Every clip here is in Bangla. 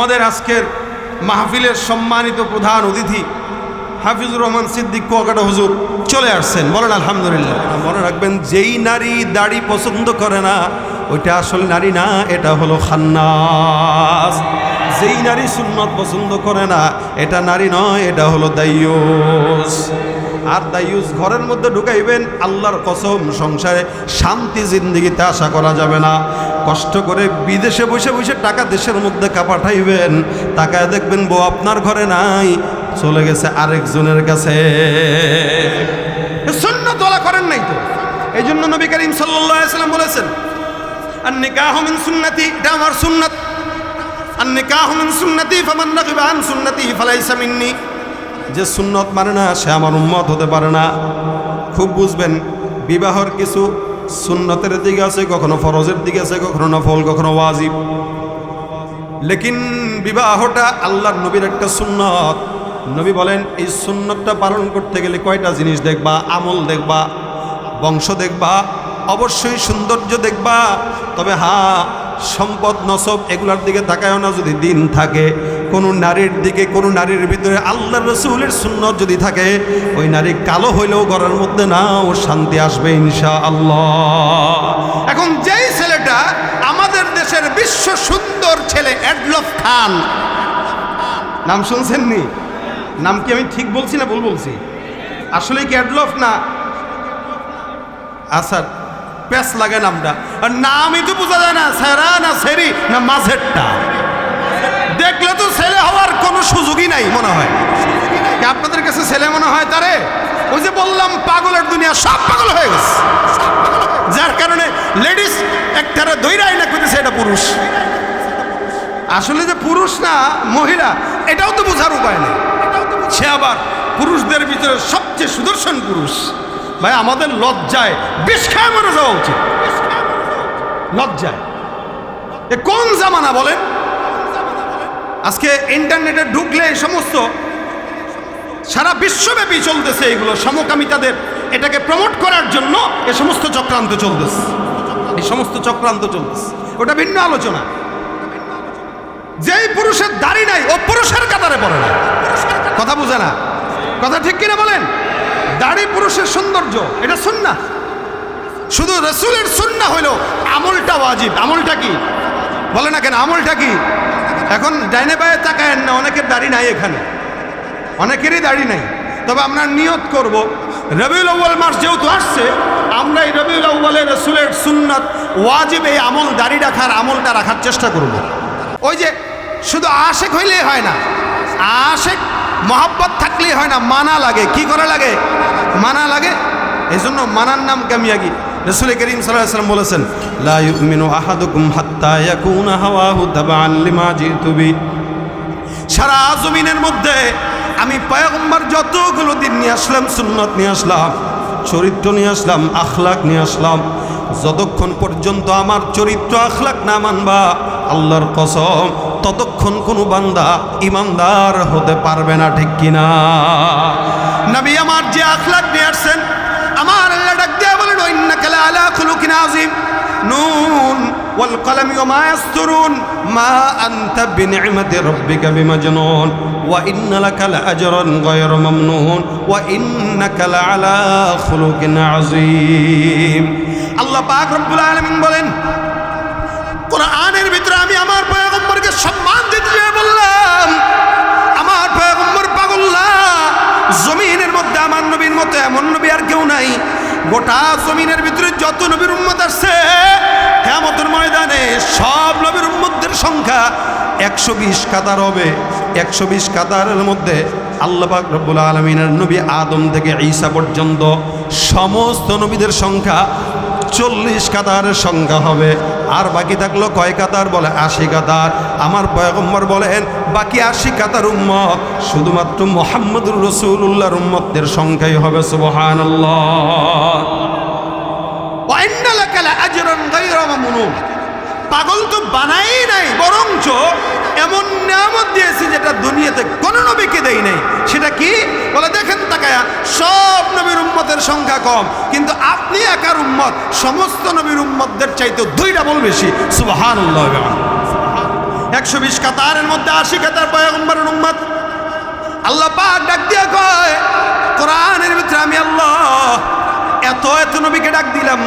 আমাদের আজকের মাহফিলের সম্মানিত প্রধান অতিথি হাফিজুর রহমান সিদ্দিক কুয়াকাটা হুজুর চলে আসছেন। বলেন, আলহামদুলিল্লাহ। মনে রাখবেন, যেই নারী দাড়ি পছন্দ করে না, ওইটা আসল নারী না, এটা হলো খান্নাস। যেই নারী সুন্নত পছন্দ করে না, এটা নারী নয়, এটা হলো দাইয়ুস আর দাইয়ুস ঘরের মধ্যে ঢুকাইবেন, আল্লাহর কসম, সংসারে শান্তি, জিন্দিগিতে আশা করা যাবে না। কষ্ট করে বিদেশে বসে বসে টাকা দেশের মধ্যে কাপাঠাইবেন টাকায় দেখবেন বউ আপনার ঘরে নাই, চলে গেছে আরেকজনের কাছে। সুন্নত তোলা করেন নাই তো? এই জন্য নবী করিম সাল্লাম বলেছেন আর নিকাহ মিন সুন্নতি, এটা আমার সুন্নত। আর নিকাহ মিন সুন্নতি, ফামান আন সুন্নতি ফালাইসা যে সুন্নত মানে না, সে আমার উম্মত হতে পারে না। খুব বুঝবেন, বিবাহর কিছু সুন্নতের দিকে আছে, কখনো ফরজের দিকে আছে, কখনো নফল, কখনো ওয়াজিব। লেকিন বিবাহটা আল্লাহর নবীর একটা সুন্নত। নবী বলেন, এই সুন্নতটা পালন করতে গেলে কয়টা জিনিস দেখবা? আমল দেখবা, বংশ দেখবা, অবশ্যই সৌন্দর্য দেখবা। তবে হ্যাঁ সম্পদ, নসব এগুলার দিকে তাকায়ও না যদি দিন থাকে। কোনো নারীর দিকে, কোনো নারীর ভিতরে আল্লাহ রসুলের সুন্নত যদি থাকে, ওই নারী কালো হইলেও ঘরের মধ্যে না, ও শান্তি আসবে ইনশা আল্লাহ এখন যেই ছেলেটা আমাদের দেশের বিশ্ব সুন্দর ছেলে অ্যাডলফ খান। নাম শুনছেন নি নাম কি আমি ঠিক বলছি না ভুল বলছি? আসলে কি অ্যাডলফ না? আচ্ছা প্যাস লাগে নামটা আর নামই তো বোঝা যায় না, সেরা না সেরি, না মাঝেরটা। দেখলে তো ছেলে হওয়ার কোনো সুযোগই নাই মনে হয়। আপনাদের কাছে ছেলে মনে হয় তারে? ওই যে বললাম, পাগলের দুনিয়া সব পাগল হয়ে গেছে। যার কারণে লেডিস একটারে দৈরাই না করতেছে এটা পুরুষ। আসলে যে পুরুষ না, মহিলা, এটাও তো বোঝার উপায় নেই। সে আবার পুরুষদের ভিতরে সবচেয়ে সুদর্শন পুরুষ। ভাই, আমাদের লজ্জায় বেশ খায় মরে যাওয়া উচিত। লজ্জায়। এ কোন জামানা বলেন? আজকে ইন্টারনেটে ঢুকলে এই সমস্ত সারা বিশ্বব্যাপী চলতেছে এগুলো সমকামিতাদের এটাকে প্রমোট করার জন্য এ সমস্ত চক্রান্ত চলতেছে। এই সমস্ত চক্রান্ত চলতেছে। ওটা ভিন্ন আলোচনা। যেই পুরুষের দাড়ি নাই, ও পুরুষের কাতারে পড়ে না। কথা বুঝে না। কথা ঠিক কিনা বলেন? দাড়ি পুরুষের সৌন্দর্য, এটা সুন্না শুধু রসুলের সুন্না হইল, আমলটা ওয়াজিব। আমলটা কি? বলে না কেন, আমলটা কি? এখন ডাইনে বায়ে তাকায়েন না, অনেকের দাড়ি নাই এখানে। অনেকেরই দাড়ি নাই। তবে আমরা নিয়ত করব, রবিউল আউ্বাল মাস যেহেতু আসছে, আমরা এই রবিউল আউ্বালের রসুলের সুন্নত ওয়াজিব এই আমল দাড়ি রাখার আমলটা রাখার চেষ্টা করব। ওই যে, শুধু আশেক হইলেই হয় না, আশেক মহাব্বত থাকলেই হয় না, মানা লাগে। কি করা লাগে? মানা লাগে? এই জন্য মানার নাম কামিয়াগি রসুল করিম সাল্লাম বলেছেন সারা জমিনের মধ্যে আমি পয়গম্বর যতগুলো দিন নিয়ে আসলাম, সুন্নত নিয়ে আসলাম, চরিত্র নিয়ে আসলাম, আখলাক নিয়ে আসলাম, যতক্ষণ পর্যন্ত আমার চরিত্র, আখলাক না মানবা, আল্লাহর কসম ততক্ষণ কোনো বান্দা ইমানদার হতে পারবে না ঠিক কিনা নবী আমার যে আখলাক নিয়ে আসছেন আমার আল্লাহ ডাক দিয়ে বলেন ইন্নাকা আলা খুলুকিন আযীম নুন والقلم وما يسطرون ما أنت بنعمة ربك بمجنون وإن لك لأجرا غير ممنون وإنك لعلى خلق عظيم আল্লাহ পাক রব্বুল আলামিন বলেন কোরআনের ভিতরে আমি আমার সম্মান দিতে বললাম, আমার পয়গম্বর পাগল না জমিনের মধ্যে আমার নবীর মতো এমন নবী আর কেউ নাই। গোটা জমিনের ভিতরে যত নবীর উম্মত আসছে কেমতের ময়দানে সব নবীর উম্মতদের সংখ্যা একশো বিশ কাতার হবে। একশো বিশ কাতারের মধ্যে আল্লাপাক রব্বুল আলমিনের নবী আদম থেকে ঈসা পর্যন্ত সমস্ত নবীদের সংখ্যা চল্লিশ কাতারের সংখ্যা হবে। আর বাকি থাকল কয় কাতার? বলে আশি কাতার। আমার পয়গম্বর বলেন, বাকি আশি কাতার উম্মত, শুধুমাত্র মোহাম্মদুর রসুল্লাহর উম্মতদের সংখ্যাই হবে সুবহান পাগল তো বানাই নাই, বরঞ্চ এমন নিয়ামত দিয়েছি যেটা দুনিয়াতে কোন নবীকে দেই নাই। সেটা কি? বলে, দেখেন তাকায়া, সব নবীর উম্মতের সংখ্যা কম, কিন্তু আপনি একার উম্মত, সমস্ত নবীর উম্মতদের চাইতে দুই ডাবল বেশি। সুবহান একশো বিশ কাতারের মধ্যে আশি কাতার পয়গম্বরের উম্মত। আল্লাহ পাক ডাক দিয়া কয়, কোরআনের ভিতরে আমি আল্লাহ, এত এত নবীকে ডাক দিলাম,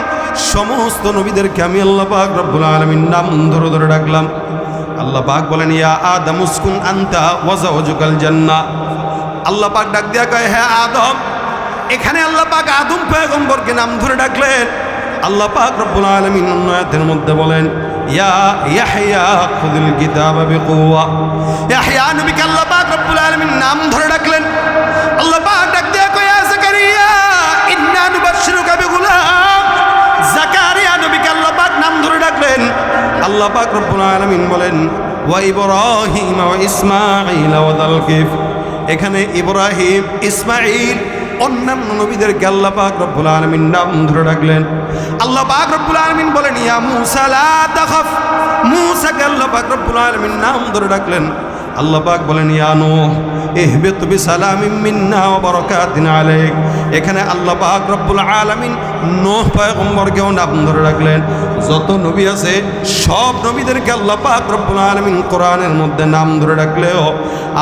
সমস্ত নবীদেরকে আমি আল্লাহ পাক রব্বুল আলামিন নাম ধরে ধরে ডাকলাম। আল্লাহ পাক বলেন, ইয়া আদম উসকুন আনতা ওয়াজাওজুকাল জান্নাহ। আল্লাহ পাক ডাক দিয়া কয় হ্যাঁ আদম, এখানে আল্লাহ পাক আদম পয়গম্বরকে নাম ধরে ডাকলেন। আল্লাহ পাক রব্বুল আলামিন অন্য আয়াতের মধ্যে বলেন, ইয়া ইয়াহইয়া খুযুল কিতাবা বিকুওয়া। ইয়াহইয়া নবীকে আল্লাহ পাক রব্বুল আলামিন নাম ধরে ডাকলেন। আল্লাহ পাক ডাক আল্লাহ পাক রব্বুল আলামিন বলেন, ওয়া ইব্রাহিম ওয়া ইসমাঈল ওয়া দালকিফ এখানে ইব্রাহিম, ইসমাঈল, অন্যান্য নবীদের আল্লাহ পাক রব্বুল আলামিন নাম ধরে ডাকলেন। আল্লাহ পাক রব্বুল আলামিন বলেন, ইয়া মূসা লা তাখাফ। মূসাকে আল্লাহ পাক রব্বুল আলামিন নাম ধরে ডাকলেন। আল্লাহ পাক বলেন, ইয়া নূহ, ইহবিত বিসালামিন মিন্না ওয়া বারাকাতিন আলাইক। এখানে আল্লাহ পাক রব্বুল আলামিন নূহ পয়গম্বরকেও নাম ধরে রাখলেন। যত নবী আছে, সব নবীদেরকে আল্লাহ পাক রব্বুল আলামিন কোরআনের মধ্যে নাম ধরে রাখলেও,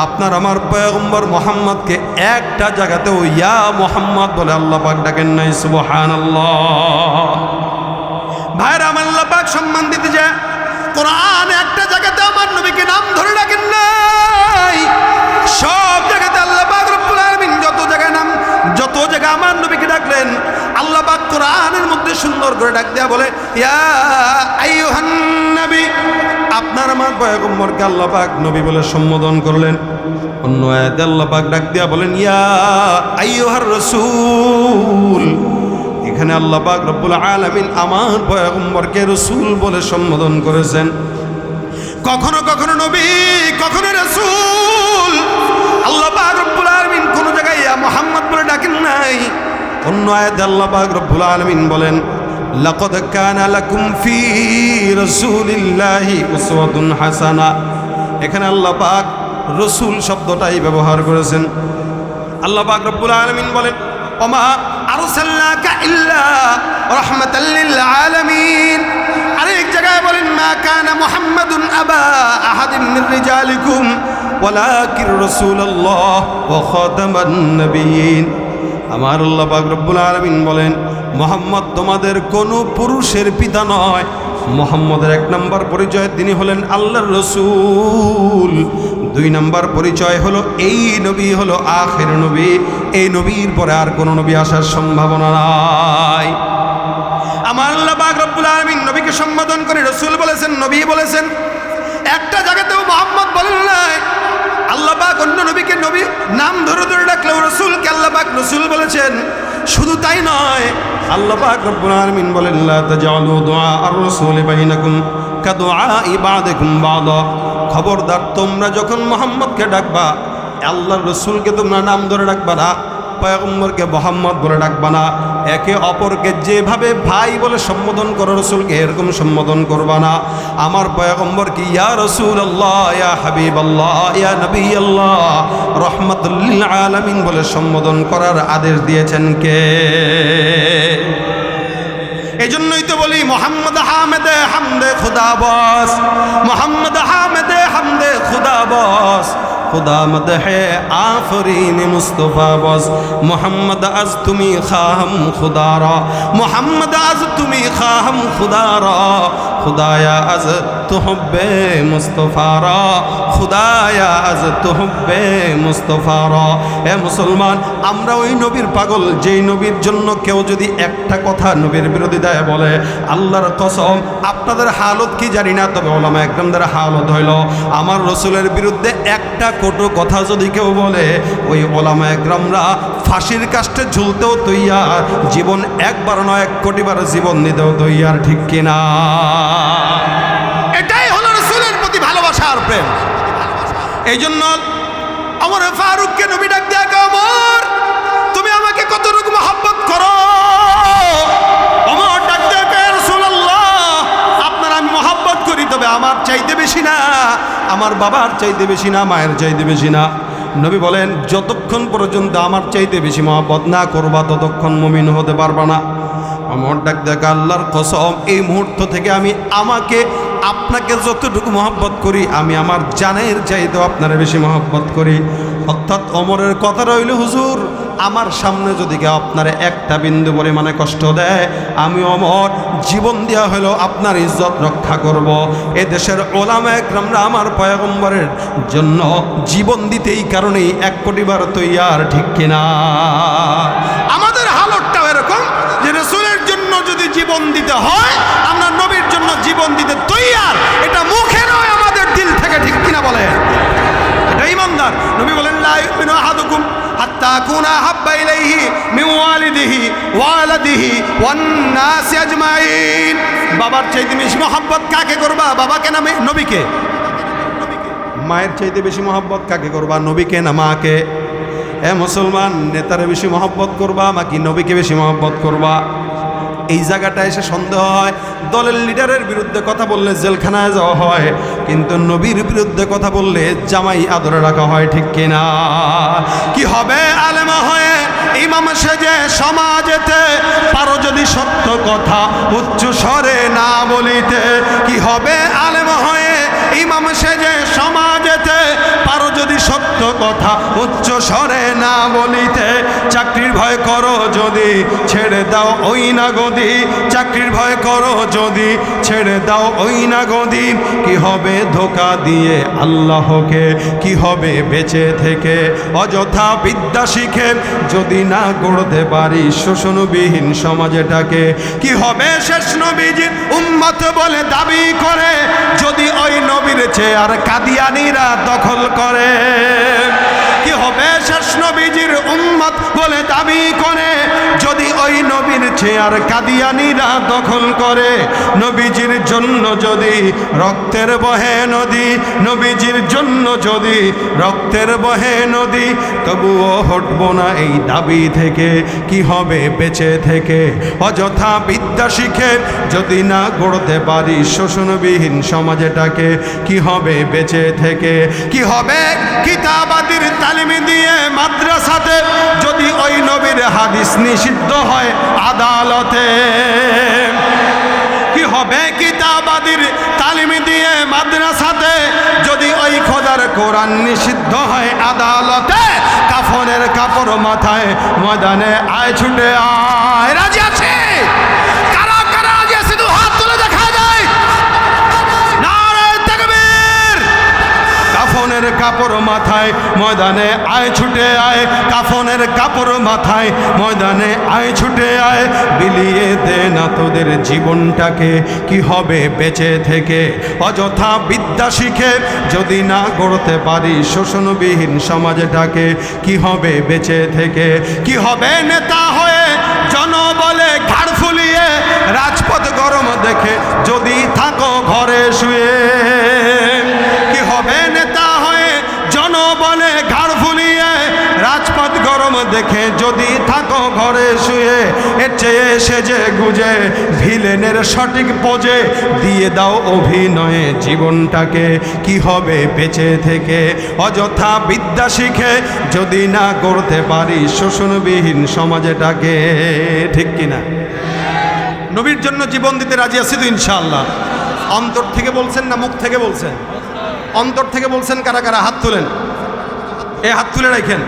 আপনার আমার পয়গম্বর মোহাম্মদকে একটা জায়গাতেও ইয়া মোহাম্মদ বলে আল্লাহ পাক ডাকেন নাই, সুবহানাল্লাহ। ভাইরা, আমার আল্লাহ পাক সম্মান দিতে যায় কোরআন একটা যত জায়গায় আমার নবীকে ডাকলেন। আল্লাহ পাক কোরআনের মধ্যে সুন্দর করে ডাক দেয়া বলে আপনার আমার পয়গম্বরকে আল্লাহ নবী বলে সম্বোধন করলেন। অন্য আয়াতে আল্লাহ পাক ডাক দেয়া বলেন, ইয়া আইয়ুহার রাসূল। এখানে আল্লাহ পাক রব্বুল আলামিন আমার পয়গম্বরকে রসুল বলে সম্বোধন করেছেন। কখনো কখনো নবী, কখনো রসুল। আল্লাহ পাক রব্বুল ইয়া মুহাম্মদ বলে ডাকেন নাই। অন্য আয়াতে আল্লাহ পাক রব্বুল আলামিন বলেন, লাকাদ কানা লাকুম ফি রাসূলিল্লাহি উসওয়াতুন হাসানা। এখানে আল্লাহ পাক রসুল শব্দটাই ব্যবহার করেছেন। আল্লাহ পাক রব্বুল আলামিন বলেন, ওমা আরসালনাকা ইল্লা রাহমাতাল লিল আলামিন। আরেক জায়গায় বলেন, মা কানা মুহাম্মাদুন আবা আহাদিন মির রিজালিকুম, ওয়ালাকিন রাসূলুল্লাহ ওয়া খাতামান নবিয়্যিন আমার আল্লাহ পাক রব্বুল আলামিন বলেন, মোহাম্মদ তোমাদের কোনো পুরুষের পিতা নয়। মোহাম্মদের এক নম্বর পরিচয় তিনি হলেন আল্লাহর রসুল। দুই নম্বর পরিচয় হলো, এই নবী হলো আখের নবী। এই নবীর পরে আর কোনো নবী আসার সম্ভাবনা নাই। আল্লাহ পাক রব্বুল আলামিন নবীকে সম্বোধন করে রসুল বলেছেন, নবী বলেছেন, একটা জায়গাতেও মোহাম্মদ বলেন নাই। আল্লাহ অন্য নবীকে নবী নাম ধরে ধরে ডাকলেও রসুলকে আল্লাহ রসুল বলেছেন। শুধু তাই নয়, আল্লাহ পাক রব্বুল আলামিন বলেন খবরদার, তোমরা যখন মোহাম্মদকে ডাকবা, আল্লাহর রসুলকে তোমরা নাম ধরে ডাকবা না। পয়গম্বরকে মোহাম্মদ বলে ডাকবা না। একে অপরকে যেভাবে ভাই বলে সম্বোধন করো রসুলকে, এরকম সম্বোধন করবা না। আমার পয়গম্বরকে ইয়া রসুল আল্লাহ ইয়া হাবিব আল্লাহ ইয়া নবী আল্লাহ রহমতুল্লিল আলমিন বলে সম্বোধন করার আদেশ দিয়েছেন কে? এই জন্যই তো বলি, মোহাম্মদ হামেদে হামদে খুদা বস, মোহাম্মদ হামেদে হামদে খুদা বস খুদা মদহে আফরিন মুস্তফা বস। মোহাম্মদ আজ তুমি খাহম খুদারা। মোহাম্মদ আজ তুমি খাহম খুদারা। খুদায়া আজ তুহব্বে মুস্তফারা খুদায়া আজ তুহব্বে মুস্তফারা এ মুসলমান, আমরা ওই নবীর পাগল, যেই নবীর জন্য কেউ যদি একটা কথা নবীর বিরোধিতায় বলে, আল্লাহর কসম, আপনাদের হালত কি জানি না, তবে ওলামা একদমদের হালত হইল, আমার রসুলের বিরুদ্ধে একটা কটু কথা যদি কেউ বলে, ওই ওলামা একরামরা ফাঁসির কাষ্টে ঝুলতেও তৈয়ার। জীবন একবার নয় এক কোটিবার জীবন দিতেও তৈয়ার ঠিক কিনা? এটাই হলো রসুলের প্রতি ভালোবাসা আর প্রেম। এই জন্য আমার ফারুককে নবী ডাক দেয়া আমার তুমি আমাকে কতটুকু মহাব্বত করো? আমার ডাক দেয়া কয়, "ইয়া রাসূলুল্লাহ, আপনার আমি মহাব্বত করি তবে আমার চাইতে বেশি না আমার বাবার চাইতে বেশি না মায়ের চাইতে বেশি না। নবী বলেন যতক্ষণ পর্যন্ত আমার চাইতে বেশি মহাবত না করবা, ততক্ষণ মমিন হতে পারবা না। আমার ডাক দেখা আল্লাহর কসম, এই মুহূর্ত থেকে আমি আমাকে, আপনাকে যতটুকু মহব্বত করি, আমি আমার জানের চাইতেও আপনারা বেশি মহব্বত করি। অর্থাৎ অমরের কথা রইল, হুজুর আমার সামনে যদি কেউ আপনার একটা বিন্দু পরিমাণে কষ্ট দেয়, আমি অমর। জীবন দেওয়া হলো আপনার ইজ্জত রক্ষা করব। এ দেশের ওলামা একরামরা আমার পয়গম্বরের জন্য জীবন দিতে এই কারণেই এক কোটিবার তৈয়ার, ঠিক কিনা? আমাদের হালতটাও এরকম যে রসুলের জন্য যদি জীবন দিতে হয়, আমরা নবীর জন্য জীবন দিতে তৈয়ার। এটা মুখে নয়, আমাদের দিল থেকে, ঠিক কিনা বলে এটা ইমানদার। নবী বলেন ইউমিনু আহাদুকুম হাত্তা আকুনা হাব্বা ইলাইহি মিন ওয়ালিদিহি ওয়ালাদিহি ওয়ান বাবার চাইতে বেশি মহাব্বত কাকে করবা? বাবাকে না নবীকে? মায়ের চাইতে বেশি মহাব্বত কাকে করবা? নবীকে না মাকে? এ মুসলমান, নেতারে বেশি মহব্বত করবা, নাকি নবীকে বেশি মহব্বত করবা? এই জায়গাটা এসে সন্দেহ হয়। দলের লিডারের বিরুদ্ধে কথা বললে জেলখানায় যাওয়া হয়, কিন্তু নবীর বিরুদ্ধে কথা বললে জামাই আদরে রাখা হয়, ঠিক কিনা? কি হবে আলেমা হয়ে ইমাম সেজে সমাজেতে? পারো যদি সত্য কথা উচ্চ স্বরে না বলিতে, কি হবে আলেমা হয়ে ইমাম সেজে সত্য কথা, উচ্চ স্বরে না বলিতে চাকরির ভয় করো যদি, ছেড়ে দাও ওই না গদি। চাকরির ভয় করো যদি, ছেড়ে দাও ওই না গদি। কি হবে ধোকা দিয়ে আল্লাহকে? কি হবে বেঁচে থেকে? অযথা বিদ্যা শিখে যদি না গড়তে পারি শোষণবিহীন সমাজটাকে। কি হবে শেষ নবীজির উম্মত বলে দাবি করে, যদি ওই নবীর চেয়ে আর কাদিয়ানিরা দখল করে? কি হবে? শেষ নবীজির উম্মত বলে দাবি করে। যদি ওই নবীর চেয়ার কাদিয়ানিরা দখল করে। নবীজির জন্য যদি রক্তের বহে নদী, নবীজির জন্য যদি রক্তের বহে নদী, তবুও হটব না এই দাবি থেকে। কি হবে বেঁচে থেকে? অযথা বিদ্যা শিখে যদি না গড়তে পারি শোষণবিহীন সমাজটাকে, কি হবে বেঁচে থেকে? কি হবে কিতাবাদির তালিমি দিয়ে মাদ্রাসাতে যদি ওই নবীর হাদিস নিষিদ্ধ হয় আদালতে। কি হবে কিতাবাদির তালিমি দিয়ে মাদ্রাসাতে? যদি ওই খোদার কোরআন নিষিদ্ধ হয় আদালতে, কাফনের কাপড় মাথায় ময়দানে আয় ছুটে আয়। রাজি আছে কাফনের কাপড় মাথায়, ময়দানে আয়, ছুটে আয়। কাফনের কাপড় মাথায়, ময়দানে আয়, ছুটে আয়। বিলিয়ে দে না তোদের জীবনটাকে, কি হবে বেঁচে থেকে? অযথা বিদ্যা শিখে যদি না গড়তে পারি শোষণবিহীন সমাজটাকে, কি হবে বেঁচে থেকে? কি হবে নেতা হয়ে জনবলে ঘাড় ফুলিয়ে? রাজপথ গরম দেখে যদি থাকো ঘরে শুয়ে। দেখে যদি থাকো ঘরে শুয়ে, এর চেয়ে সেজে গুজে, ভিলেনের সঠিক পোজে দিয়ে দাও অভিনয়ে জীবনটাকে। কি হবে বেঁচে থেকে? অযথা বিদ্যা শিখে যদি না করতে পারি শোষণবিহীন সমাজটাকে। ঠিক কিনা নবীর জন্য জীবন দিতে রাজি আছি তো ইনশাআল্লাহ। অন্তর থেকে বলছেন না মুখ থেকে বলছেন? অন্তর থেকে বলছেন কারা কারা? হাত তুলেন। এ হাত তুলে রাখেন।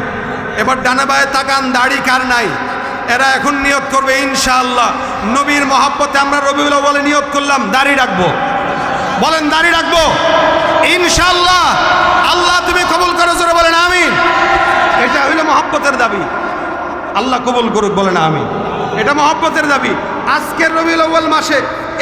এবার ডানা বায়ে তাকান, দাড়ি কার নাই? এরা এখন নিয়ত করবে, ইনশাআল্লাহ। নবীর মহাব্বতে আমরা রবিউল বলে নিয়ত করলাম, দাড়ি রাখব। বলেন, দাড়ি রাখব। ইনশাআল্লাহ। আল্লাহ তুমি কবুল করো, জোরে বলেন আমি এটা হইল মহাব্বতের দাবি। আল্লাহ কবুল করুক, বলেন আমি এটা মহব্বতের দাবি। আজকের রবিউল আউ্বাল মাসে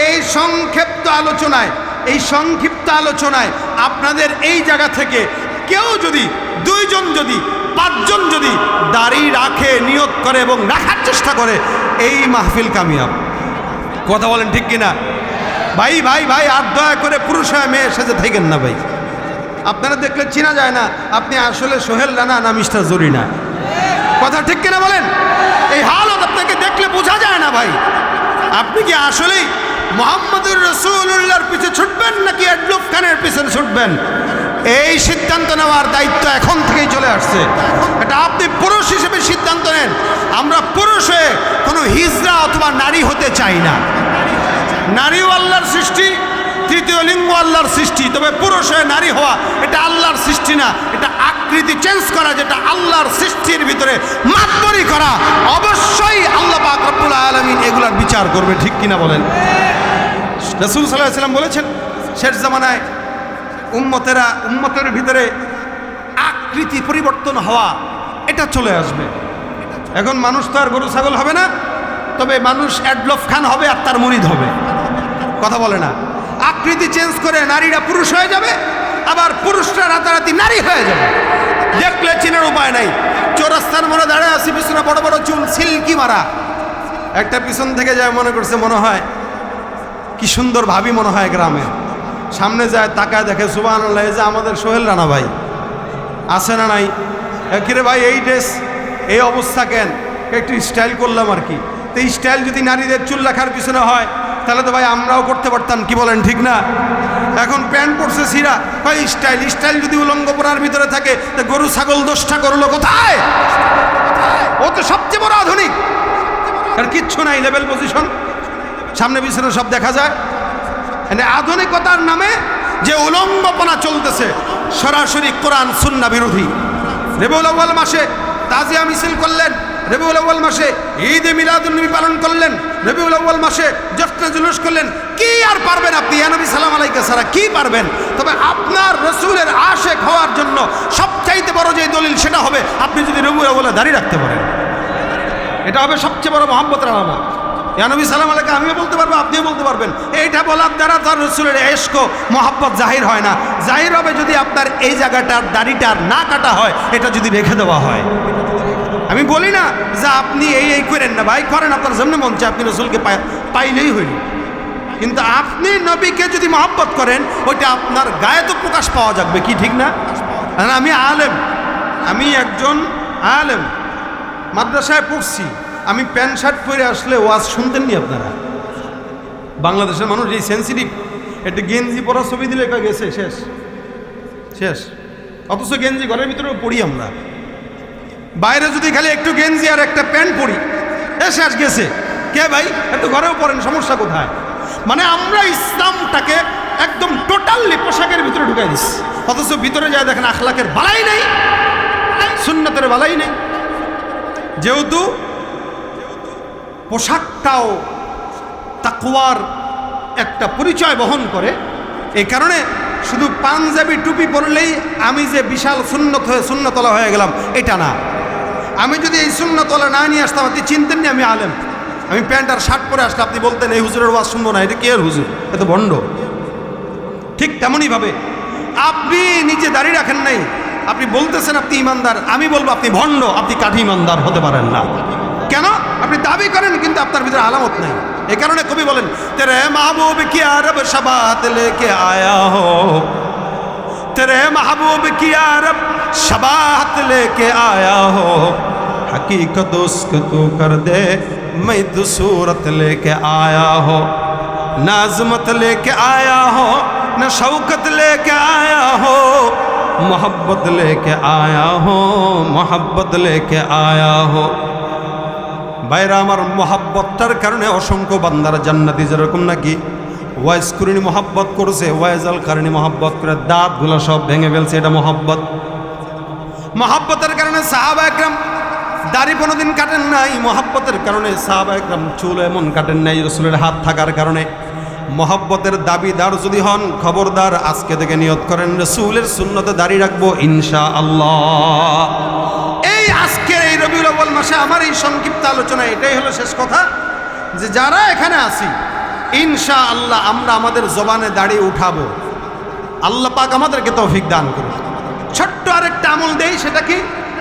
এই সংক্ষিপ্ত আলোচনায়, এই সংক্ষিপ্ত আলোচনায় আপনাদের এই জায়গা থেকে কেউ যদি, দুইজন যদি পাঁচজন যদি দাড়ি রাখে, নিয়ত করে এবং রাখার চেষ্টা করে, এই মাহফিল কামিয়াব। কথা বলেন ঠিক কিনা? ভাই ভাই ভাই, আর দয়া করে পুরুষ হয়ে মেয়ে সেজে থাকেন না ভাই। আপনারা দেখলে চেনা যায় না, আপনি আসলে সোহেল রানা না মিস্টার জরিনা কথা ঠিক কিনা বলেন? এই হালত আপনাকে দেখলে বোঝা যায় না ভাই। আপনি কি আসলেই মোহাম্মদুর রসুল্লাহর পিছে ছুটবেন নাকি অ্যাডলুফ খানের পিছনে ছুটবেন? এই সিদ্ধান্ত নেওয়ার দায়িত্ব এখন থেকেই চলে আসছে। এটা আপনি পুরুষ হিসেবে সিদ্ধান্ত নেন। আমরা পুরুষ হয়ে কোনো হিজড়া অথবা নারী হতে চাই না। নারীও আল্লাহর সৃষ্টি, তৃতীয় লিঙ্গ আল্লাহর সৃষ্টি। তবে পুরুষ হয়ে নারী হওয়া, এটা আল্লাহর সৃষ্টি না। এটা আকৃতি চেঞ্জ করা, যেটা আল্লাহর সৃষ্টির ভিতরে মাতবরি করা। অবশ্যই আল্লাহ পাক রব্বুল আলমিন এগুলার বিচার করবে, ঠিক কিনা বলেন? রসুল সাল্লাহ সাল্লাম বলেছেন, শেষ জামানায় উম্মতেরা, উম্মতের ভিতরে আকৃতি পরিবর্তন হওয়া, এটা চলে আসবে। এখন মানুষ তো আর গরু, ছাগল হবে না, তবে মানুষ অ্যাডলফ খান হবে আর তার মুরিদ হবে। কথা বলে না। আকৃতি চেঞ্জ করে নারীরা পুরুষ হয়ে যাবে, আবার পুরুষরা রাতারাতি নারী হয়ে যাবে। দেখলে চিনার উপায় নাই। চোরাস্তার মনে দাঁড়ায় আসি পিছনে বড় বড় চুল সিল্কি মারা। একটা পিছন থেকে যায় মনে করছে, মনে হয়, কি সুন্দর ভাবি মনে হয় গ্রামে। সামনে যায়, তাকায় দেখে সুবাহ যে আমাদের সোহেল রানা ভাই। আছে না নাই? কিরে ভাই, এই ড্রেস, এই অবস্থা কেন? একটু স্টাইল করলাম আর কি। তো এই স্টাইল যদি নারীদের চুল রাখার পিছনে হয়, তাহলে তো ভাই আমরাও করতে পারতাম, কি বলেন, ঠিক না? এখন প্যান্ট পরছে সিরা। ভাই স্টাইল স্টাইল যদি উলঙ্গ পরার ভিতরে থাকে, তা গরু, ছাগল দোষটা করল কোথায়? ও তো সবচেয়ে বড় আধুনিক। আর কিচ্ছু নাই লেভেল পজিশন সামনে পিছনে সব দেখা যায়। মানে আধুনিকতার নামে যে উলঙ্গপনা চলতেছে, সরাসরি কোরআন, সুন্না বিরোধী। রেবুল আউ্বাল মাসে তাজিয়া মিছিল করলেন, রেবিউল আউ্বাল মাসে ঈদ এ মিলাদুন্নবী পালন করলেন, রেবিউল আউ্বাল মাসে জশ্নে জুলুস করলেন। কি আর পারবেন আপনি? ইয়ানবী সালাম আলাইকা সারা কি পারবেন? তবে আপনার রসুলের আশেক হওয়ার জন্য সবচাইতে বড় যে দলিল সেটা হবে, আপনি যদি রবিউল আউ্বালে দাঁড়িয়ে রাখতে পারেন। এটা হবে সবচেয়ে বড় মহাব্বতের আলামত। ইয়ানবী সালাম আলাইকে আমিও বলতে পারব, আপনিও বলতে পারবেন। এইটা বলার দ্বারা তার রসুলের এশক, মহাব্বত জাহির হয় না। জাহির হবে যদি আপনার এই জায়গাটার দাড়িটার না কাটা হয়, এটা যদি রেখে দেওয়া হয়। আমি বলি না যে আপনি এই এই করেন না, ভাই, করেন আপনার জন্য মন আপনি রসুলকে পাইলেই হইল। কিন্তু আপনি নবীকে যদি মহব্বত করেন, ওইটা আপনার গায়ে তো প্রকাশ পাওয়া যাবে, কি ঠিক না? আমি আলেম, আমি একজন আলেম, মাদ্রাসায় পড়ছি। আমি প্যান্ট শার্ট পরে আসলে ওয়াজ শুনতেননি আপনারা? বাংলাদেশের মানুষ এই সেন্সিটিভ একটা গেঞ্জি পরা ছবি দিলে গেছে? শেষ। শেষ। অথচ গেঞ্জি ঘরের ভিতরেও পড়ি আমরা। বাইরে যদি খালি একটু গেঞ্জি আর একটা প্যান্ট পরি, এ শেষ গেছে। কে ভাই? একটু ঘরেও পড়েন সমস্যা কোথায়? মানে আমরা ইসলামটাকে একদম টোটালি পোশাকের ভিতরে ঢুকাই দিস অথচ ভিতরে যায় দেখেন, আখলাকের বালাই নেই, সুন্নতের বালাই নেই। যেহেতু পোশাকটাও তাকুয়ার একটা পরিচয় বহন করে। এই কারণে শুধু পাঞ্জাবি টুপি পরলেই আমি যে বিশাল সুন্নত হয়ে শূন্যতলা হয়ে গেলাম, এটা না। আমি যদি এই শূন্যতলা না নিয়ে আসতাম, আপনি চিনতেন নি আমি আলেম? আমি প্যান্ট আর শার্ট পরে আসলে আপনি বলতেন, এই হুজুরের ওয়াজ শুনব না, এটা কি হুজুর? এত ভণ্ড। ঠিক তেমনইভাবে আপনি নিজে দাঁড়িয়ে রাখেন নাই। আপনি বলতেছেন আপনি ইমানদার, আমি বলব আপনি ভণ্ড, আপনি কাঠি ইমানদার হতে পারেন না। কেন? আপনি দাবি করেন কিন্তু আপনার ভিতরে আলামত নেই এই কারণে কবি বলেন তেরে মাহবুব কি আরব শবাত লেকে আয়া হো তেরে মাহবুব কি আরব शबात लेके आया हो हकीकत उसको तू कर दे मैं तो सूरत लेके आया हो न अजमत लेके आया हो न शौकत लेके आया हो मोहब्बत लेके आया हो मोहब्बत लेके आया हो বাইরা আমার মহাব্বতটার কারণে অসংখ্য বান্দার জান্নাতি যেরকম নাকি। ওয়াইজ করিনি মহাব্বত করছে, ওয়াইজ আল কারণে মহাব্বত করে দাঁতগুলো সব ভেঙে ফেলছে, এটা মহাব্বত। মহাব্বতের কারণে সাহাবা একরাম দাড়ি কোনোদিন কাটেন নাই, মহাব্বতের কারণে সাহাবা একরাম চুল এমন কাটেন নাই, রসুলের হাত থাকার কারণে। মহাব্বতের দাবিদার যদি হন, খবরদার, আজকে থেকে নিয়ত করেন, রসুলের শূন্যতে দাঁড়িয়ে রাখব ইনশা আল্লাহ এই আজকের এই রবিউল আউ্বাল মাসে আমার এই সংক্ষিপ্ত আলোচনা, এটাই হলো শেষ কথা। যে যারা এখানে আছি ইনশা আল্লাহ আমরা আমাদের জবানে দাঁড়িয়ে উঠাবো। আল্লাহ পাক আমাদেরকে তৌফিক দান করুন ছোট্ট আরেকটা আমল দেই, সেটা কি?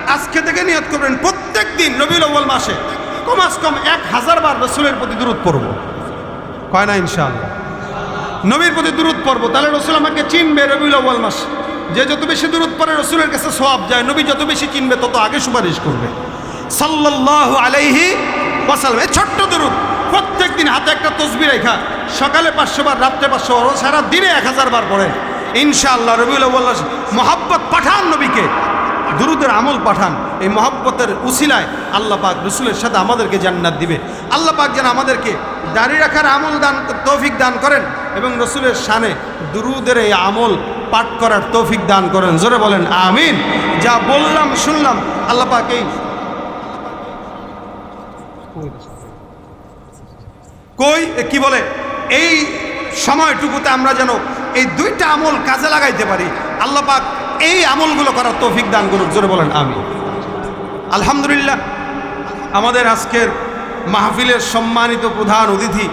আজকে থেকে নিয়ত করবেন প্রত্যেক দিন রবিউল আউ্বাল মাসে কমাস কম এক হাজার বার রসুলের প্রতি দূরত পড়ব। কয় না, ইনশাআল্লাহ? নবীর প্রতি দূরত পড়ব। তাহলে রসুল আমাকে চিনবে রবিউল আউ্বাল মাস। যে যত বেশি দূরত পরে রসুলের কাছে সোয়াব যায়। নবী যত বেশি চিনবে, তত আগে সুপারিশ করবে। সাল্লাল্লাহু আলাইহি ওয়াসাল্লাম। এই ছোট্ট দূরত প্রত্যেক দিন হাতে একটা তসবি রেখা। সকালে পাঁচশো বার, রাত্রে পাঁচশো বার, সারা দিনে এক হাজার বার পড়েন ইনশাআল্লাহ রবিউল আউ্বাল মহাব্বত পাঠান নবীকে। দুরুদ মাহমুদের আমল পাঠান। এই মহব্বতের উসিলায় আল্লাহ পাক রসুলের সাথে আমাদেরকে জান্নাত দিবে। আল্লাহ পাক যেন আমাদেরকে দাঁড়িয়ে রাখার আমল দান, তৌফিক দান করেন এবং রসুলের শানে দুরুদের এই আমল পাঠ করার তৌফিক দান করেন। জোরে বলেন, আমিন। যা বললাম, শুনলাম, আল্লাহ পাক এই কই কি বলে? এই সময়টুকুতে আমরা যেন এই দুইটা আমল কাজে লাগাইতে পারি। আল্লাহ পাক এই আমলগুলো করার তৌফিক দান করুক জোরে বলেন আমি আলহামদুলিল্লাহ, আমাদের আজকের মাহফিলের সম্মানিত প্রধান অতিথি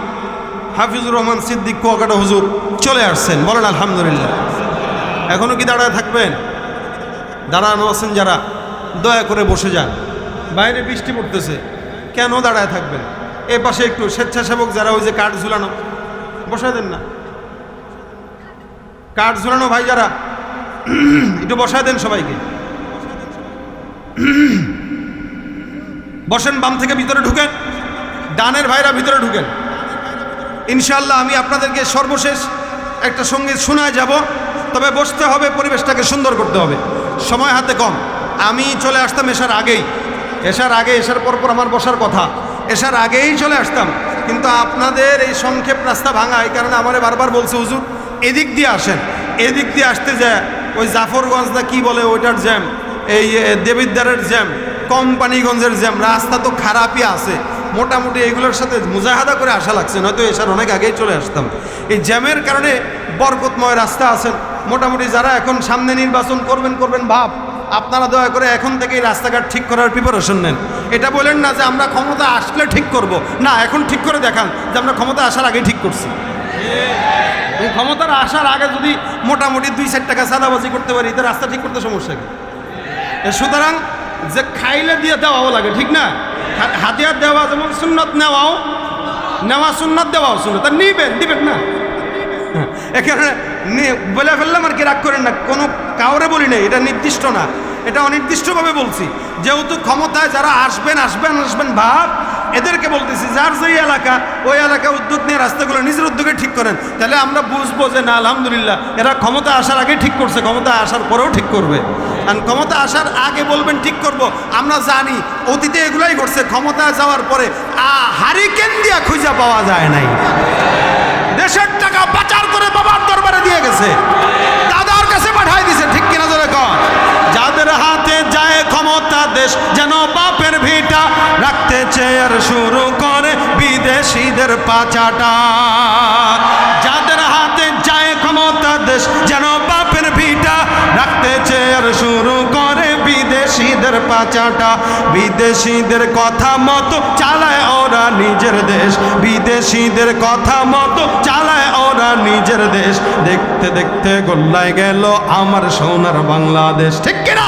হাফিজুর রহমান সিদ্দিক কুয়াকাটা হুজুর চলে আসছেন। বলেন, আলহামদুলিল্লাহ। এখনও কি দাঁড়ায় থাকবেন? দাঁড়ানো আছেন যারা, দয়া করে বসে যান। বাইরে বৃষ্টি পড়তেছে। কেন দাঁড়ায় থাকবেন? এ পাশে একটু স্বেচ্ছাসেবক যারা ওই যে কাঠ ঝুলানো, বসায় দেন না। কাঠ ঝুলানো ভাই যারা, একটু বসায় দেন সবাইকে। বসেন, বাম থেকে ভিতরে ঢুকেন, ডানের ভাইরা ভিতরে ঢুকেন। ইনশাল্লাহ আমি আপনাদেরকে সর্বশেষ একটা সংগীত শোনায় যাব, তবে বসতে হবে, পরিবেশটাকে সুন্দর করতে হবে। সময় হাতে কম। আমি চলে আসতাম এসার আগেই। এসার আগে, এসার পর পর আমার বসার কথা। এসার আগেই চলে আসতাম। কিন্তু আপনাদের এই সংক্ষেপ রাস্তা ভাঙা এই কারণে আমারে বারবার বলছে হুজুর এদিক দিয়ে আসেন। এদিক দিয়ে আসতে যায় ওই জাফরগঞ্জ না কি বলে ওইটার জ্যাম এই এ, দেবিদ্বারের জ্যাম কোম্পানিগঞ্জের জ্যাম রাস্তা তো খারাপই আছে। মোটামুটি এগুলোর সাথে মুজাহাদা করে আসা লাগছে নয়তো এসার অনেক আগেই চলে আসতাম। এই জ্যামের কারণে বরকতময় রাস্তা আছেন মোটামুটি যারা এখন সামনে নির্বাচন করবেন করবেন ভাব। আপনারা দয়া করে এখন থেকেই রাস্তাঘাট ঠিক করার প্রিপারেশন নেন। এটা বলেন না যে আমরা ক্ষমতা আসলে ঠিক করব। না, এখন ঠিক করে দেখান যে আমরা ক্ষমতা আসার আগেই ঠিক করছি। ক্ষমতার আসার আগে যদি মোটামুটি দুই চার টাকা সাদাবাজি করতে পারি, তো রাস্তা ঠিক করতে সমস্যা কি? সুতরাং যে খাইলে দিয়ে দেওয়াও লাগে, ঠিক না? হাতিয়ার দেওয়া যেমন সুন্নত নেওয়াও, নেওয়া সুন্নত দেওয়াও সুন্নত। নিবেন, দিবেন না। এখানে বলে ফেললাম আর কি, রাগ করেন না। কোনো কাউরে বলি নাই, এটা নির্দিষ্ট না। এটা অনির্দিষ্টভাবে বলছি। যেহেতু ক্ষমতায় যারা আসবেন আসবেন আসবেন, ভাব, এদেরকে বলতেছি, যার যেই এলাকা, ওই এলাকা উদ্যোগ নিয়ে রাস্তাগুলো নিজের উদ্যোগে ঠিক করেন, তাহলে আমরা বুঝব যে না, আলহামদুলিল্লাহ, এরা ক্ষমতা আসার আগে ঠিক করছে ক্ষমতা আসার পরেও ঠিক করবে। কারণ ক্ষমতা আসার আগে বলবেন, ঠিক করব, আমরা জানি, অতীতে এগুলাই করছে ক্ষমতা যাওয়ার পরে হারিকেন দিয়া খুঁজে পাওয়া যায় নাই। দেশের টাকা পাচার করে বাবার দরবারে দিয়ে গেছে। দাদার কাছে পাঠাই দিছে, ঠিক কিনা ধরে কর যাদের হাতে যায় ক্ষমতা দেশ, যেন বাপের ভিটা রাখতে চেয়ার শুরু করে বিদেশিদের পাচাটা। যাদের হাতে যায় ক্ষমতা দেশ, যেন বিদেশিদের পাচাটা বিদেশিদের কথা মতো চালায় ওরা নিজের দেশ। বিদেশিদের কথা মতো চালায় ওরা নিজের দেশ। দেখতে দেখতে গোল্লায় গেল আমার সোনার বাংলাদেশ। ঠিক কিনা?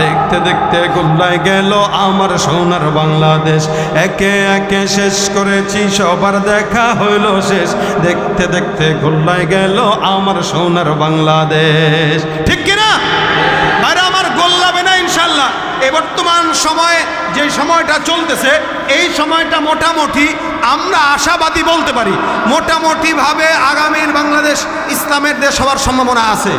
দেখতে দেখতে গোল্লায় গেল আমার সোনার বাংলাদেশ। একে একে শেষ করেছি, সবার দেখা হইল শেষ। দেখতে দেখতে গোল্লায় গেল আমার সোনার বাংলাদেশ। ঠিক কিনা ভাইরা আমার গোল্লাবে না ইনশাল্লাহ। এ বর্তমান সময়ে যে সময়টা চলতেছে, এই সময়টা মোটামুটি আমরা আশাবাদী বলতে পারি। মোটামুটিভাবে আগামীর বাংলাদেশ ইসলামের দেশ হওয়ার সম্ভাবনা আছে।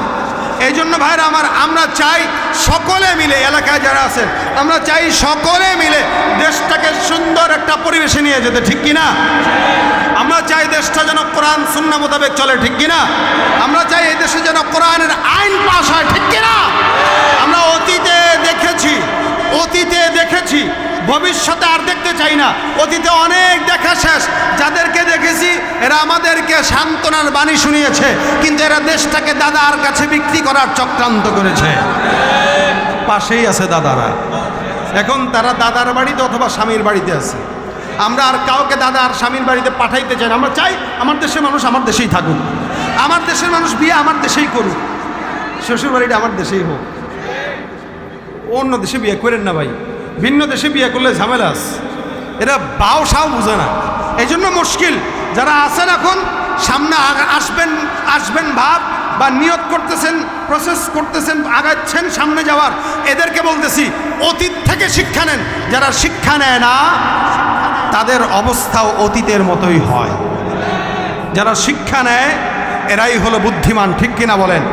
এই জন্য ভাইরা আমার, আমরা চাই সকলে মিলে এলাকায় যারা আছেন, আমরা চাই সকলে মিলে দেশটাকে সুন্দর একটা পরিবেশে নিয়ে যেতে, ঠিক কিনা? আমরা চাই দেশটা যেন কোরআন, সুন্না মোতাবেক চলে, ঠিক কিনা? আমরা চাই এই দেশে যেন কোরআনের আইন পাশ হয়, ঠিক কিনা? আমরা অতীতে দেখেছি অতীতে দেখেছি ভবিষ্যতে আর দেখতে চাই না। অতীতে অনেক দেখা শেষ। যাদেরকে দেখেছি, এরা আমাদেরকে সান্ত্বনার বাণী শুনিয়েছে, কিন্তু এরা দেশটাকে দাদার কাছে বিক্রি করার চক্রান্ত করেছে। পাশেই আছে দাদারা। এখন তারা দাদার বাড়িতে অথবা স্বামীর বাড়িতে আছে। আমরা আর কাউকে দাদা আর স্বামীর বাড়িতে পাঠাইতে চাই আমরা চাই আমার দেশের মানুষ আমার দেশেই থাকুক। আমার দেশের মানুষ বিয়ে আমার দেশেই করুক। শ্বশুর বাড়িটা আমার দেশেই হোক। অন্য দেশে বিয়ে করেন না ভাই। ভিন্ন দেশে বিয়ে করলে ঝামেলা আছে। এরা বাও সাও বুঝে না। এই জন্য মুশকিল। যারা আছেন এখন, সামনে আসবেন আসবেন ভাব বা নিয়ত করতেছেন প্রসেস করতেছেন, আগাচ্ছেন সামনে যাওয়ার। এদেরকে বলতেছি, অতীত থেকে শিক্ষা নেন। যারা শিক্ষা নেয় না, তাদের অবস্থাও অতীতের মতোই হয়। যারা শিক্ষা নেয়, এরাই হলো বুদ্ধিমান। ঠিক কিনা বলেন?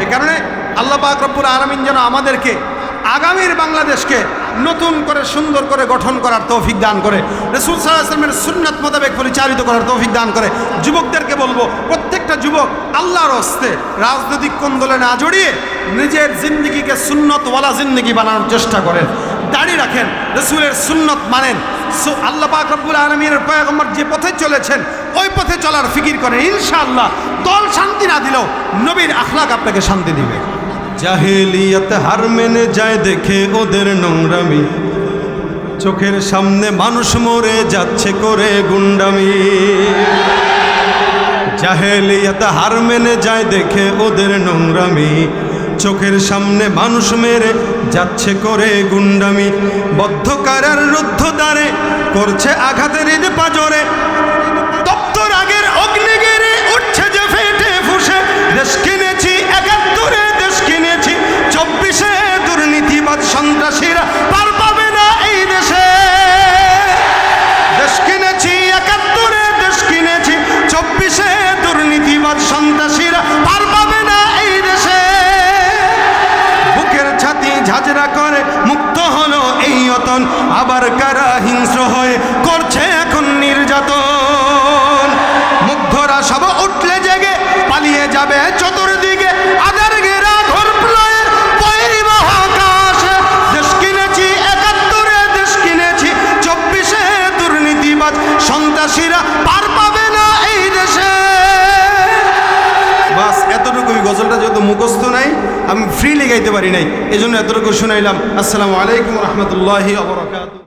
এ কারণে আল্লাহ পাক রব্বুল আলমিন যেন আমাদেরকে, আগামীর বাংলাদেশকে নতুন করে, সুন্দর করে গঠন করার তৌফিক দান করে। রসুল সাল্লাহামের সুন্নাত মোতাবেক পরিচালিত করার তৌফিক দান করে। যুবকদেরকে বলব, প্রত্যেকটা যুবক আল্লাহর হস্তে রাজনৈতিক কোন্দলে না জড়িয়ে নিজের জিন্দগিকে সুন্নতওয়ালা জিন্দগি বানানোর চেষ্টা করেন। দাড়ি রাখেন, রসুলের সুন্নত মানেন। আল্লাহ পাক রব্বুল আলমীর পয়গম্বর যে পথে চলেছেন, ওই পথে চলার ফিকির করেন। ইনশাআল্লাহ দল শান্তি না দিলেও নবীর আখলাক আপনাকে শান্তি দিবে। জাহেলিয়াত হার মেনে যায় দেখে ওদের নোংরামি। চোখের সামনে মানুষ মরে যাচ্ছে করে গুন্ডামি। জাহেলিয়াত হার মেনে যায় দেখে ওদের নোংরামি। চোখের সামনে মানুষ মেরে যাচ্ছে করে গুন্ডামি। বদ্ধ কারার রুদ্ধ দ্বারে করছে আঘাতের পাজরে। তপ্ত রাগের অগ্নিগিরি উঠছে যে ফেটে ফুসে। দেশ মুখস্থ নাই, আমি ফ্রিলি গাইতে পারি নাই এই জন্য এতটুকু শুনাইলাম। আসসালামু আলাইকুম রহমতুল্লাহি আবরকাত